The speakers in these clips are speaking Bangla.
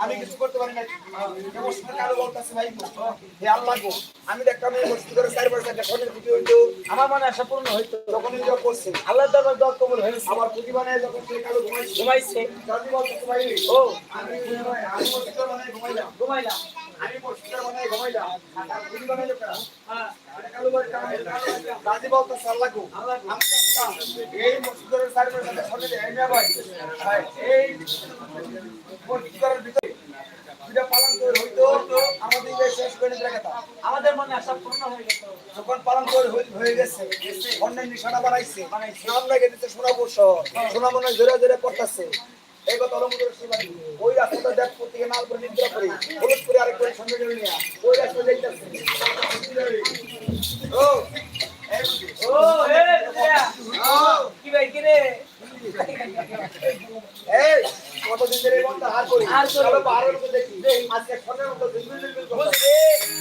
আমি কিছু করতে পারি না কালো বলতেছে ভাই হে আল্লাহ গো আমি দেখতাম এই মসজিদ করে চার বছর একটা ঘরের খুঁটি হইতো আমার মানে আশা পূর্ণ হইতো। তখন এই জব করছে। আল্লাহ দরবার দোয়া কবুল হয়েছে। আমার খুঁটি মানে যখন সে কালো ঘুমাইছে ঘুমাইছে। ও। আমি আমি মসজিদ মানে ঘুমাইলাম। ঘুমাইলাম। হ্যাঁ এই মসজিদের এই ভিতরে পালন হইতো আমাদের শেষ করে দেখাতাম আমাদের মনে আশা পূর্ণ হয়ে গেছে। যখন পালন করে হয়ে- হয়ে গেছে অন্যের নিশানা বানাইছে। নাম লাগে দিতে সোনা জোরে জোরে করতেছে এই কথা ওই রাস্তাটা দেখ প্রত্যেকে করে নিদ্রা করে হলুদ করে আরেক করে সঙ্গে করে নিয়ে ওই রাস্তা যাইতেছে ও ও হে কি ভাই কি রে? এই কতদিন ধরে বন্ধ হার করি? হার করি। চলো মতো দেখি। আজকে মতো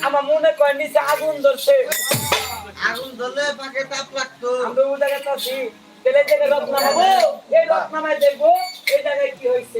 আমার মনে কয় নিচে আগুন ধরছে। আগুন ধরলে পাকে তাপ লাগতো। আমরা ওই জায়গায় আছি। জায়গায় এই দেখব এই জায়গায় কি হয়েছে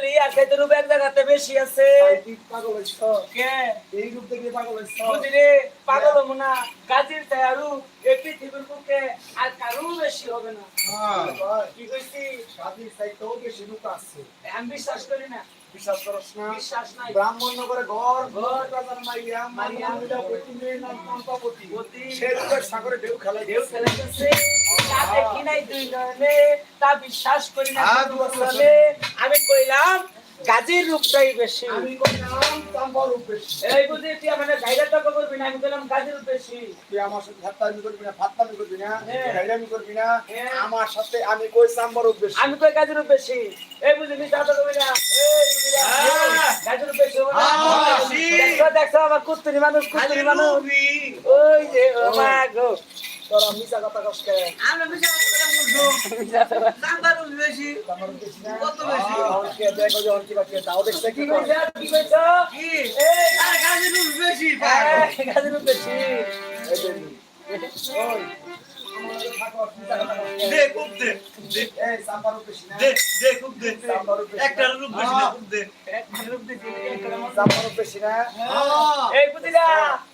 করলি, আর খাইতে রূপ এক জায়গাতে বেশি আছে। পাগল হইছ কে? এই রূপ দেখে পাগল হইছ বুঝলি পাগল হব না। গাজীর চেয়ে আরও এই পৃথিবীর বুকে আর কারও বেশি হবে না। ভাই, কি কইছি? স্বাধীন চাইতেও বেশি রূপ আছে আমি বিশ্বাস করি না। বিশ্বাস করস না। বিশ্বাস ব্রাহ্মণ নগরে ঘর ঘর, রাজার মাইয়া মারিয়া মারিয়া, মিলা পতি মেয়ে নাম পম্পাপতি সে রূপের সাগরে ঢেউ খেলে ঢেউ খেলাইতেছে। তাতে কি নাই দুই নয়নে, তা বিশ্বাস করি না। আর কোনো বছরে। আমি কইলাম গাজীর রূপটাই বেশি। আমি কইলাম তাম্বার রূপ বেশি। এই বুঝি তুই টাকা করবি না আমি কইলাম গাজীর রূপ বেশি। তুই আমার সাথে হাত্তামি করবি না ফাত্তামি করবি না হ্যাঁ। গাইরামি করবি না হ্যাঁ। আমার সাথে আমি কই তাম্বার রূপ বেশি? আমি কই গাজীর রূপ বেশি? এই বুঝি মিথ্যা কথা কইবি না। এই বুঝি না, হ্যাঁ। গাজীর রূপ বেশি হবে না? হ্যাঁ, বেশি। দেখছ আমার কুত্তুরি মানুষ কুত্তুরি মানুষ। ওই যে ও মা গো। তোরা মিছা কথা কষ্ট আমরা বেশি কথা দাদা রুবি বেশি। কত বেশি? আজকে দেখো যে অন বাকি তাও দেখছে কি কি কইছো? কি? এই আর বেশি বেশি। এই দে খুব দে দে এই, চাম্পার বেশি না। দে দে খুব দে একটা রূপ বেশি না খুব দে চাম্পার বেশি না। এই বুঝিলা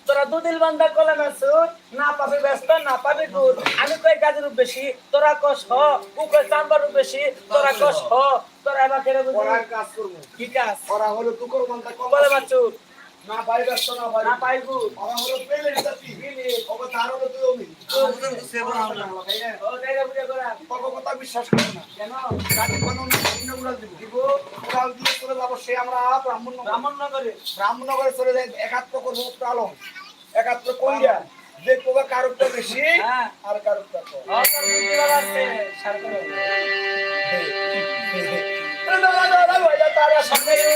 তোরা দুদিল বান্ধা কলম আসুন না পাবে ব্যস্ত না পাবে আমি কই গাজের বেশি তোরা কস হ ও কই চাম্বার বেশি তোরা কস হ তোরা এবার কেন বুঝলি কাজ করব। কি কাজ ওরা হলো কম বলে আছে। বাচ্চু না ভাই ব্যস্ত না ভাই। না পাইবু ওরা হলো পেলেন জাতি। ওকে তার হলো তুই অমি। আমাদের তো সেবা আমরা ও জায়গা বুঝে করা তোকে কথা বিশ্বাস করে না। কেন ভিন্ন উড়াল দিব। দিব, উড়াল দিয়ে চলে যাব সে আমরা ব্রাহ্মণনগর। ব্রাহ্মণনগরে ব্রাহ্মণনগরে চলে যাই একাত্ম করব প্রালম একাত্ম কইরা দেখব বা কারোরটা বেশি হ্যাঁ। আর কম ও তোর বুদ্ধি ভালো আছে সারকরে দাদা দাদা ভাইয়া তারা সামনে দিবে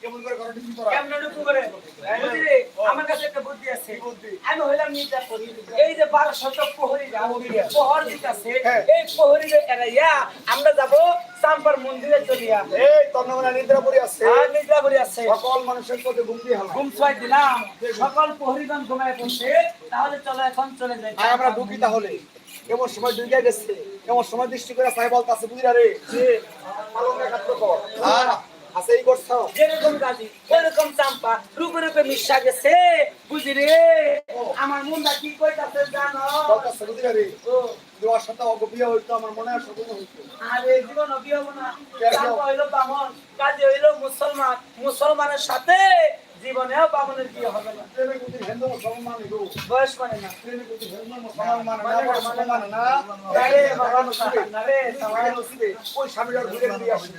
কেমন করে ঘরে ঢুকবি তোরা কেমন করে বুঝলি? আমার কাছে একটা বুদ্ধি আছে। বুদ্ধি? আমি হইলাম এই যে প্রহর দিতেছে হ্যাঁ। এই প্রহরী এরাইয়া আমরা যাব চাম্পার মন্দিরে চলিয়া। এই তন্নমনা নিদ্রা আছে। আর নিদ্রাপুরি আছে। সকল মানুষের পথে ঘুমতি হালা। ঘুম ছয় দিলাম। সকল প্রহরীগণ ঘুমায় পড়ছে তাহলে চলো এখন চলে যাই। আমরা ঢুকি তাহলে। এমন সময় ঢুকে গেছে? এমন সময় দৃষ্টি করে সাহেব বলতাছে বুঝিরা রে যে কর। আর আছে এই করছ যেরকম গাজি ওরকম চাম্পা রূপে রূপে মিশা গেছে বুঝি রে আমার মুন্ডা কি কইতাছে জানো বলতাছে বুঝিরা রে ও দুয়ার সাথে অগপিয়া হইতো আমার মনে হয় সবই হইতো আরে জীবন না চাম্পা হইল বামন কাজে হইল মুসলমান মুসলমানের সাথে জীবনেও বামনের বিয়ে হবে না বয়স মানে না মানে আরে ওই স্বামীর ঘুরে আসবে